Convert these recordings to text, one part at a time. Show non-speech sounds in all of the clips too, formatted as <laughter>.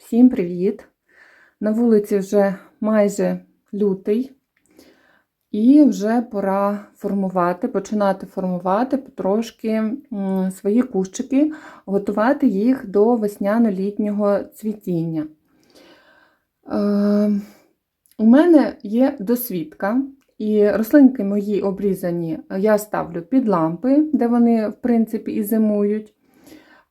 Всім привіт! На вулиці вже майже лютий, і вже пора формувати, починати формувати потрошки свої кущики, готувати їх до весняно-літнього цвітіння. Е, у мене є досвідка, і рослинки мої обрізані я ставлю під лампи, де вони, в принципі, і зимують.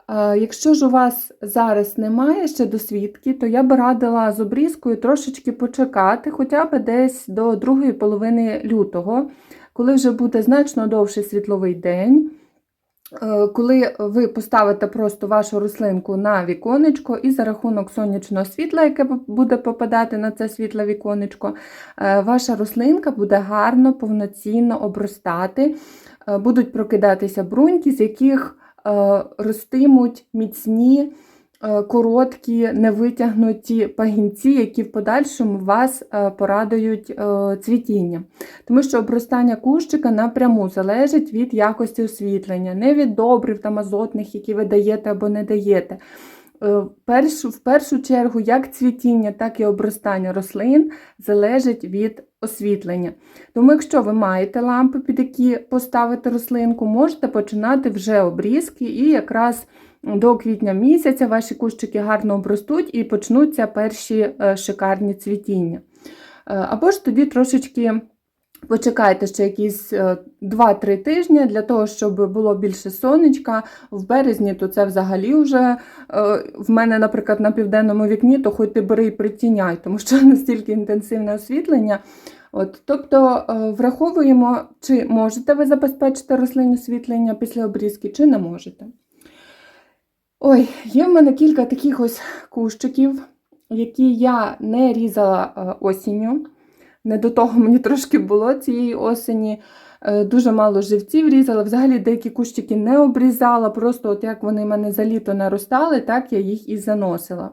Е, Якщо ж у вас зараз немає ще досвідки, то я би радила з обрізкою трошечки почекати, хоча б десь до другої половини лютого, коли вже буде значно довший світловий день. Е, Коли ви поставите просто вашу рослинку на віконечко, і за рахунок сонячного світла, яке буде попадати на це світле віконечко, е, ваша рослинка буде гарно, повноцінно обростати, будуть прокидатися бруньки, з яких ростимуть міцні, е, короткі, невитягнуті пагінці, які в подальшому вас е, порадують цвітінням. Тому що обростання кущика напряму залежить від якості освітлення, не від добрив там азотних, які ви даєте або не даєте. Е, першу- В першу чергу, як цвітіння, так і обростання рослин залежить від освітлення. Тому, якщо ви маєте лампи, під які поставити рослинку, можете починати вже обрізки, і якраз до квітня місяця ваші кущики гарно обростуть і почнуться перші е, шикарні цвітіння. Е, Або ж тоді трошечки почекайте ще якісь е, 2-3 тижні для того, щоб було більше сонечка. В березні то це взагалі вже е, в мене, наприклад, на південному вікні, то хоч ти бери і притіняй, тому що <laughs> настільки інтенсивне освітлення. От, тобто е, враховуємо, чи можете ви забезпечити рослинне освітлення після обрізки, чи не можете. Ой, є в мене кілька таких ось кущиків, які я не різала е, осінню. Не до того мені трошки було цієї осені. Е, Дуже мало живців різала. Взагалі деякі кущики не обрізала, просто от як вони в мене за літо наростали, так я їх і заносила.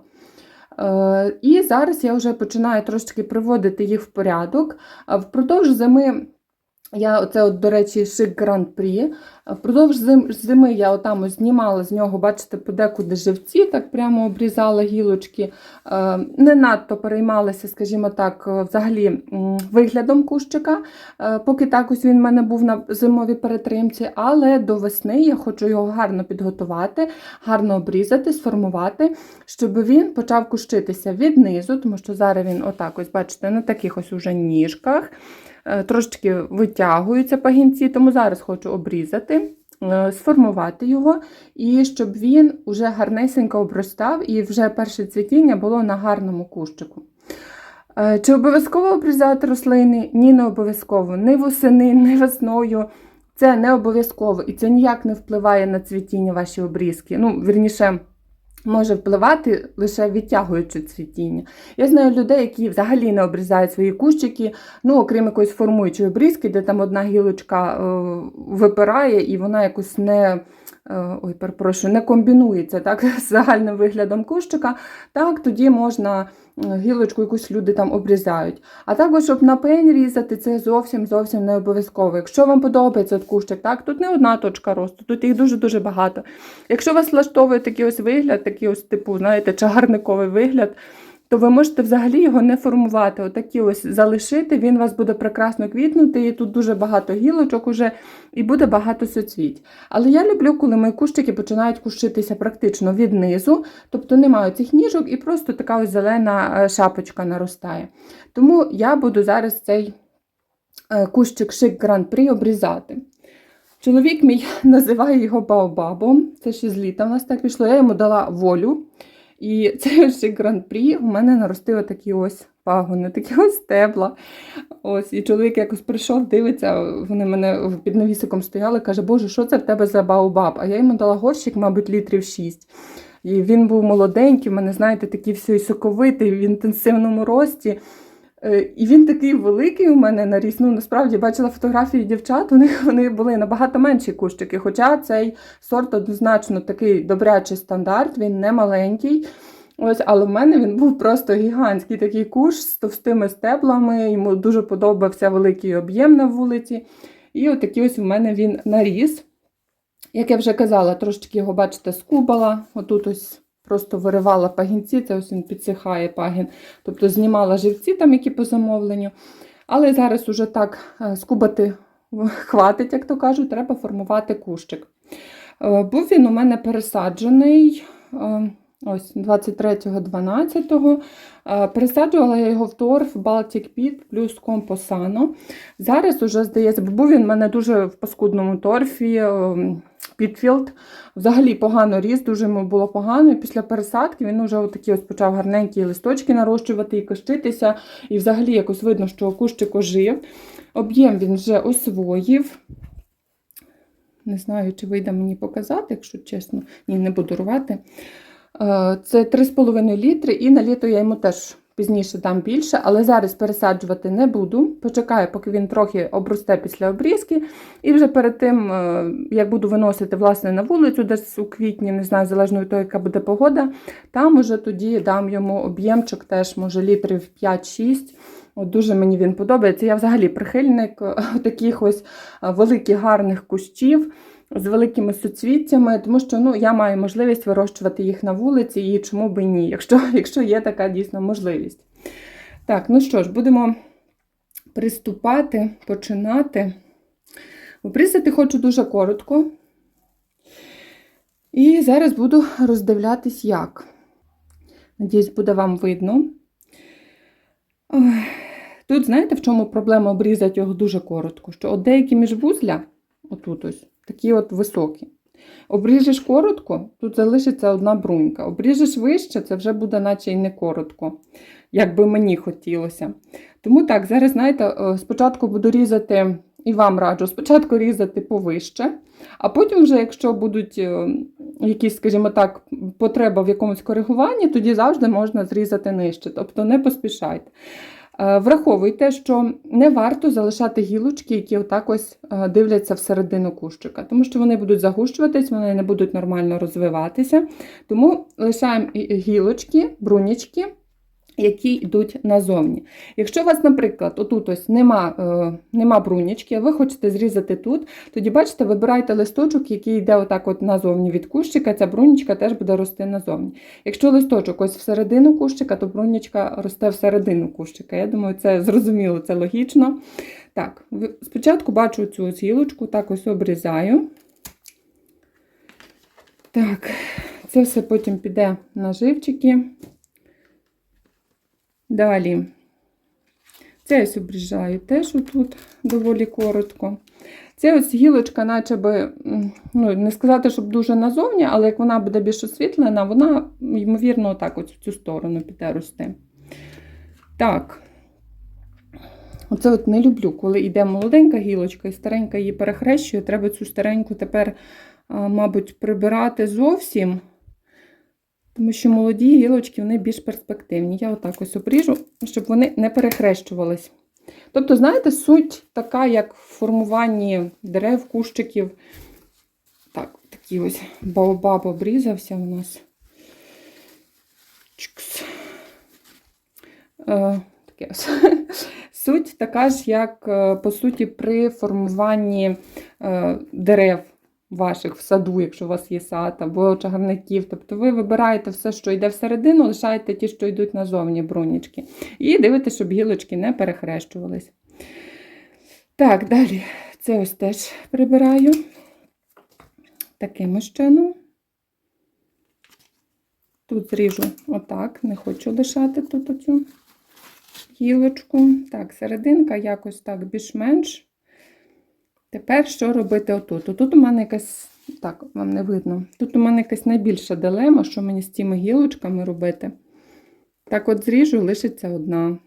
Е, І зараз я вже починаю трошки приводити їх в порядок. Впродовж зими. Я оце, от, до речі, шик Гран-прі. Впродовж зим, зими я отам ось знімала з нього, бачите, подекуди живці, так прямо обрізала гілочки. Е, Не надто переймалася, скажімо так, е, взагалі виглядом кущика, е, поки так ось він в мене був на зимовій перетримці, але до весни я хочу його гарно підготувати, гарно обрізати, сформувати, щоб він почав кущитися від низу, тому що зараз він отак ось, бачите, на таких ось уже ніжках. Е, Трошечки витягуються пагінці, тому зараз хочу обрізати, е, сформувати його, і щоб він уже гарнесенько обростав, і вже перше цвітіння було на гарному кущику. Е, Чи обов'язково обрізати рослини? Ні, не обов'язково. Ні восени, ні весною. Це не обов'язково, і це ніяк не впливає на цвітіння ваші обрізки. Ну, вірніше, може впливати лише відтягуючи цвітіння. Я знаю людей, які взагалі не обрізають свої кущики, ну, окрім якоїсь формуючої обрізки, де там одна гілочка е, випирає і вона якось не. Е, Ой, перепрошую, не комбінується так, <laughs> з загальним виглядом кущика, так тоді можна е, гілочку якусь люди там обрізають. А також, щоб на пень різати, це зовсім зовсім не обов'язково. Якщо вам подобається кущик, так, тут не одна точка росту, тут їх дуже-дуже багато. Якщо вас влаштовує такий ось вигляд, такий ось, типу, знаєте, чагарниковий вигляд, то ви можете взагалі його не формувати. Отакі ось залишити, він у вас буде прекрасно квітнути, і тут дуже багато гілочок уже, і буде багато соцвіть. Але я люблю, коли мої кущики починають кущитися практично від низу, тобто немає цих ніжок, і просто така ось зелена е, шапочка наростає. Тому я буду зараз цей е, кущик шик Гран-прі обрізати. Чоловік мій <laughs> називає його Баобабом. Це ще з літа в нас так пішло. Я йому дала волю. І <laughs> цей ще гран-прі у мене наростили такі ось пагони, такі ось стебла. Ось, і чоловік якось прийшов, дивиться, вони мене під навісиком стояли, каже, Боже, що це в тебе за баобаб? А я йому дала горщик, мабуть, літрів 6. І він був молоденький, в мене, знаєте, такий все соковитий, в інтенсивному рості. Е, І він такий великий у мене наріс. Ну, насправді бачила фотографії дівчат, у них <laughs> вони були набагато менші кущики. Хоча цей сорт однозначно такий добрячий стандарт, він не маленький. Ось, але в мене він був просто гігантський такий куш з товстими стеблами. Йому дуже подобався великий об'єм на вулиці. І отакий ось у мене він наріс. Як я вже казала, трошечки його, бачите, скубала. Отут ось просто виривала пагінці, це ось він підсихає пагін, тобто знімала живці, там, які по замовленню. Але зараз уже так е, скубати <laughs> хватить, як то кажуть, треба формувати кущик. Е, Був він у мене пересаджений е, ось 23.12. Е, Пересаджувала я його в торф Baltic Pit плюс компосано. Зараз уже здається, був він у мене дуже в паскудному торфі. Підфілд взагалі погано ріс, дуже йому було погано. І після пересадки він вже отакі ось почав гарненькі листочки нарощувати і кощитися. І взагалі якось видно, що кущик ожив. Об'єм він вже освоїв. Не знаю, чи вийде мені показати, якщо чесно. Ні, не буду рвати. Е, Це 3,5 літри, і на літо я йому теж пізніше дам більше, але зараз пересаджувати не буду. Почекаю, поки він трохи обросте після обрізки. І вже перед тим, е, як буду виносити власне, на вулицю, десь у квітні, не знаю, залежно від того, яка буде погода, там уже тоді дам йому об'ємчик, теж, може, літрів 5-6. От Дуже мені він подобається. Я взагалі прихильник е, <laughs> таких ось е, великих гарних кущів з великими суцвіттями, тому що ну, я маю можливість вирощувати їх на вулиці, і чому би ні, якщо, <laughs> якщо є така дійсно можливість. Так, ну що ж, будемо приступати, починати. Обрізати хочу дуже коротко. І зараз буду роздивлятись, як. Надіюсь, буде вам видно. Тут, знаєте, в чому проблема обрізати його дуже коротко? Що от деякі міжвузля, отут ось, такі от високі. Обріжеш коротко, тут залишиться одна брунька. Обріжеш вище, це вже буде наче й не коротко, як би мені хотілося. Тому так, зараз, знаєте, е, спочатку буду різати, і вам раджу, спочатку різати повище, а потім, вже, якщо будуть е, якісь, скажімо так, потреба в якомусь коригуванні, тоді завжди можна зрізати нижче. Тобто не поспішайте. Е, Враховуйте, що не варто залишати гілочки, які отак ось е, дивляться всередину кущика, тому що вони будуть загущуватись, вони не будуть нормально розвиватися. Тому лишаємо гілочки, брунячки, які йдуть назовні. Якщо у вас, наприклад, отут ось нема, е, нема брунячки, а ви хочете зрізати тут, тоді бачите, вибирайте листочок, який йде отак от назовні від кущика, ця брунічка теж буде рости назовні. Якщо листочок ось всередину кущика, то брунічка росте всередину кущика. Я думаю, це зрозуміло, це логічно. Так, спочатку бачу цю ось так ось обрізаю. Так, це все потім піде на живчики. Далі. Це ось обріжаю теж отут доволі коротко. Це ось гілочка, наче би, ну, не сказати, щоб дуже назовні, але як вона буде більш освітлена, вона, ймовірно, отак от в цю сторону піде рости. Так. Оце от не люблю, коли йде молоденька гілочка і старенька її перехрещує. Треба цю стареньку тепер, мабуть, прибирати зовсім. Тому що молоді гілочки вони більш перспективні. Я отак ось обріжу, щоб вони не перехрещувались. Тобто, знаєте, суть така, як в формуванні дерев, кущиків. Так, такий ось баобаб обрізався у нас. Чикс. Е, таке. <laughs> Суть така ж, як, е, по суті, при формуванні е, дерев ваших в саду, якщо у вас є сад, або чагарників. Тобто ви вибираєте все, що йде всередину, лишаєте ті, що йдуть назовні брунічки. І дивитесь, щоб гілочки не перехрещувались. Так, далі це ось теж прибираю таким чином. Тут зріжу отак, не хочу лишати тут оцю гілочку. Так, серединка якось так більш-менш. Тепер що робити отут? Отут у мене якась, так, вам не видно. Тут у мене якась найбільша дилема, що мені з цими гілочками робити. Так от зріжу, лишиться одна.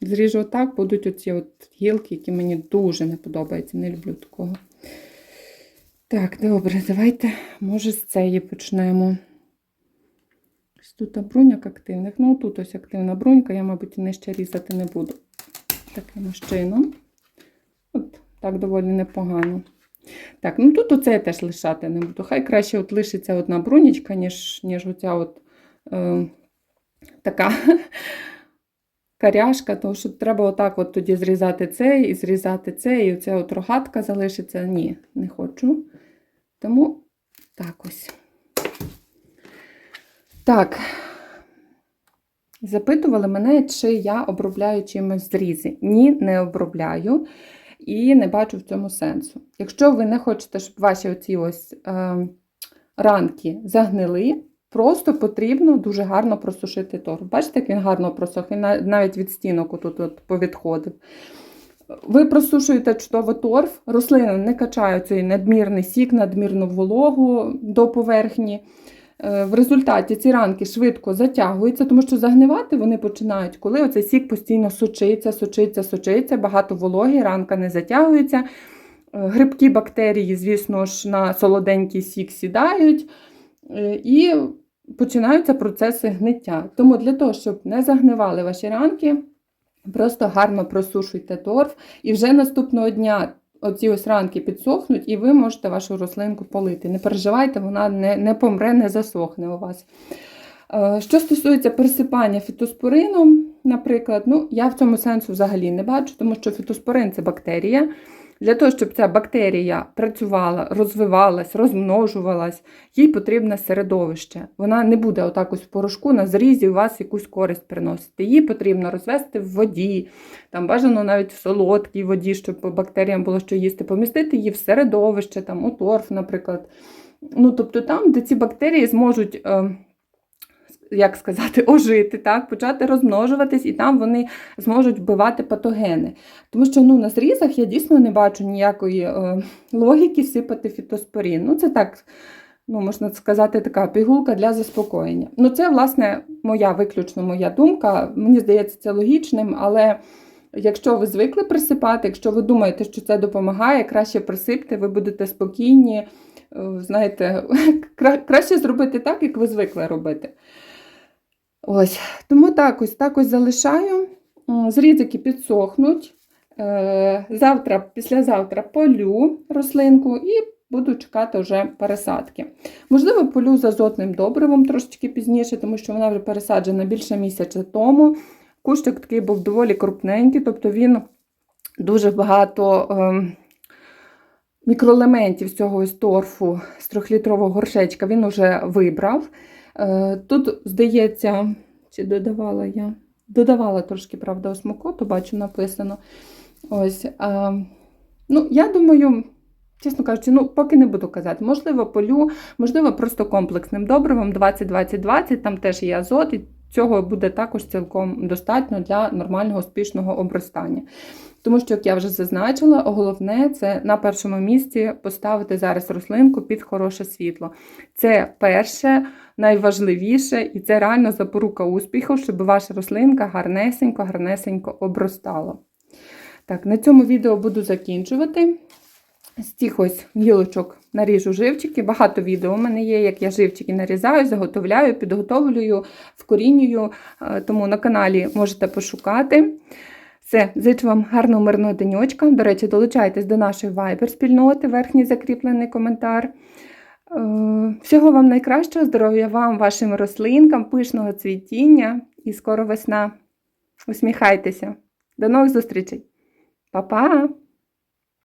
Зріжу отак, будуть оці от гілки, які мені дуже не подобаються. Не люблю такого. Так, добре, давайте, може, з цієї почнемо. Ось Тут бруняк активних. Ну, тут ось активна брунька, я, мабуть, нижче різати не буду. Таким чином. От, так доволі непогано. Так, ну тут оце я теж лишати не буду. Хай краще от лишиться одна брунічка, ніж, ніж оця от е, така <laughs> каряшка, тому що треба отак от тоді зрізати цей і зрізати цей, і оця от рогатка залишиться. Ні, не хочу. Тому так ось. Так. Запитували мене, чи я обробляю чимось зрізи. Ні, не обробляю і не бачу в цьому сенсу. Якщо ви не хочете, щоб ваші оці ось е, ранки загнили, просто потрібно дуже гарно просушити торф. Бачите, як він гарно просох, він навіть від стінок отут от повідходив. Ви просушуєте чудово торф, рослини не качають цей надмірний сік, надмірну вологу до поверхні. Е, В результаті ці ранки швидко затягуються, тому що загнивати вони починають, коли оцей сік постійно сочиться, сочиться, сочиться, багато вологи, ранка не затягується. Е, Грибкі бактерії, звісно ж, на солоденький сік сідають е, і починаються процеси гниття. Тому для того, щоб не загнивали ваші ранки, просто гарно просушуйте торф, і вже наступного дня оці ось ранки підсохнуть, і ви можете вашу рослинку полити. Не переживайте, вона не, не помре, не засохне у вас. Е, Що стосується присипання фітоспорином, наприклад, ну, я в цьому сенсу взагалі не бачу, тому що фітоспорин це бактерія. Для того, щоб ця бактерія працювала, розвивалась, розмножувалась, їй потрібне середовище. Вона не буде отак ось в порошку на зрізі у вас якусь користь приносити. Її потрібно розвести в воді, там бажано навіть в солодкій воді, щоб бактеріям було що їсти, помістити її в середовище, там, у торф, наприклад. Ну, тобто там, де ці бактерії зможуть. Е, як сказати, <laughs> ожити, так, почати розмножуватись, і там вони зможуть вбивати патогени. Тому що ну, на зрізах я дійсно не бачу ніякої е, логіки сипати фітоспорін. Ну, це так, ну, можна сказати, така пігулка для заспокоєння. Ну, це, власне, моя виключно моя думка. Мені здається, це логічним, але. Якщо ви звикли присипати, якщо ви думаєте, що це допомагає, краще присипте, ви будете спокійні. Е, Знаєте, <laughs> краще зробити так, як ви звикли робити. Ось, тому так ось, так ось залишаю. Зрізики підсохнуть. Е, Завтра, післязавтра полю рослинку і буду чекати вже пересадки. Можливо, полю з азотним добривом трошечки пізніше, тому що вона вже пересаджена більше місяця тому. Кущик такий був доволі крупненький, тобто він дуже багато ем, мікроелементів з цього із торфу з трьохлітрового горшечка він уже вибрав. Е, Тут, здається, чи додавала я? Додавала трошки, правда, осмокоту, бачу, написано. Ось. Ну, я думаю, чесно кажучи, ну, поки не буду казати. Можливо, полю, можливо, просто комплексним добривом 20-20-20, там теж є азот, і цього буде також цілком достатньо для нормального успішного обростання. Тому що, як я вже зазначила, головне це на першому місці поставити зараз рослинку під хороше світло. Це перше, найважливіше, і це реально запорука успіху, щоб ваша рослинка гарнесенько, гарнесенько обростала. Так, на цьому відео буду закінчувати. З тих ось гілочок наріжу живчики. Багато відео у мене є, як я живчики нарізаю, заготовляю, підготовлюю, вкорінюю, е, тому на каналі можете пошукати. Все, зичу вам гарного мирного денечка. До речі, долучайтесь до нашої Viber-спільноти, верхній закріплений коментар. Е, Всього вам найкращого, здоров'я вам, вашим рослинкам, пишного цвітіння і скоро весна. Усміхайтеся. До нових зустрічей. Па-па!